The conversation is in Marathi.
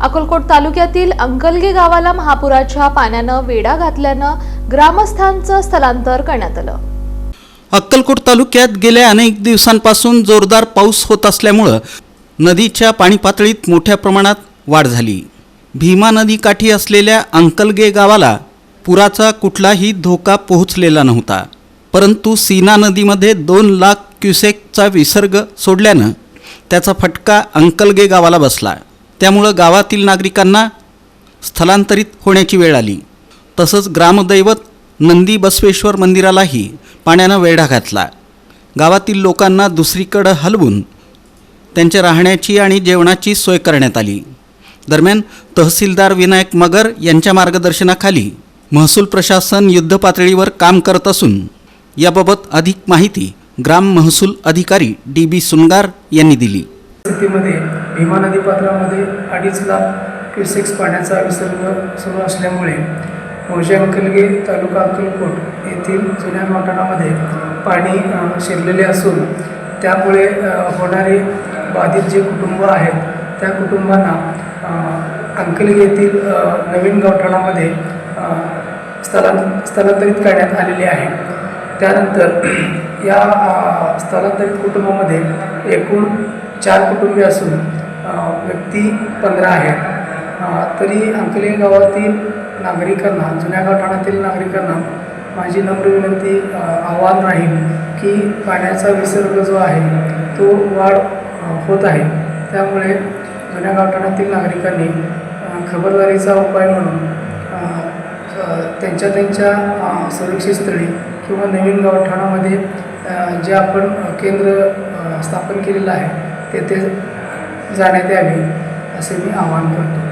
अकोलकोट तालुक्यातील अंकलगे गावाला महापुराच्या पाण्यानं वेढा घातल्यानं ग्रामस्थांचं स्थलांतर करण्यात आलं. अक्कलकोट तालुक्यात गेल्या अनेक दिवसांपासून जोरदार पाऊस होत असल्यामुळं नदीच्या पाणी पातळीत मोठ्या प्रमाणात वाढ झाली. भीमा नदीकाठी असलेल्या अंकलगे गावाला पुराचा कुठलाही धोका पोहोचलेला नव्हता परंतु सीना नदीमध्ये दोन लाख क्युसेकचा विसर्ग सोडल्यानं त्याचा फटका अंकलगे गावाला बसला. त्यामुळं गावातील नागरिकांना स्थलांतरित होण्याची वेळ आली. तसंच ग्रामदैवत नंदी बसवेश्वर मंदिरालाही पाण्यानं वेढा घातला. गावातील लोकांना दुसरीकडं हलवून त्यांच्या राहण्याची आणि जेवणाची सोय करण्यात आली. दरम्यान तहसीलदार विनायक मगर यांच्या मार्गदर्शनाखाली महसूल प्रशासन युद्धपातळीवर काम करत असून याबाबत अधिक माहिती ग्राम महसूल अधिकारी डी बी सुनगार यांनी दिली. परिस्थितीमध्ये भीमा नदी पात्रामध्ये अडीच लाख क्युसेक्स पाण्याचा विसर्ग सुरू असल्यामुळे मोजे अंकलगे तालुका अक्कलकोट येथील जुन्या गावठाणामध्ये पाणी शिरलेले असून त्यामुळे होणारे बाधित जे कुटुंब आहेत त्या कुटुंबांना अ, अंकलगे येथील नवीन गावठाणामध्ये स्थला स्थलां स्थलांतरित करण्यात आलेले आहे. त्यानंतर या स्थलांतरित कुटुंबामध्ये एकूण चार कुटुंबे असून व्यक्ती पंधरा आहेत. तरी अंकली गावातील नागरिकांना जुन्या गाठाणातील ठाण्यातील नागरिकांना माझी नम्र विनंती आव्हान राहील की पाण्याचा विसर्ग जो आहे तो वाढ होत आहे. त्यामुळे जुन्या गावठाणातील नागरिकांनी खबरदारीचा उपाय म्हणून त्यांच्या त्यांच्या सुरक्षित स्थळी किंवा नवीन गावठाणामध्ये जे आपण केंद्र स्थापन केलेलं आहे तेथे जाण्यात यावे असे मी आवाहन करतो.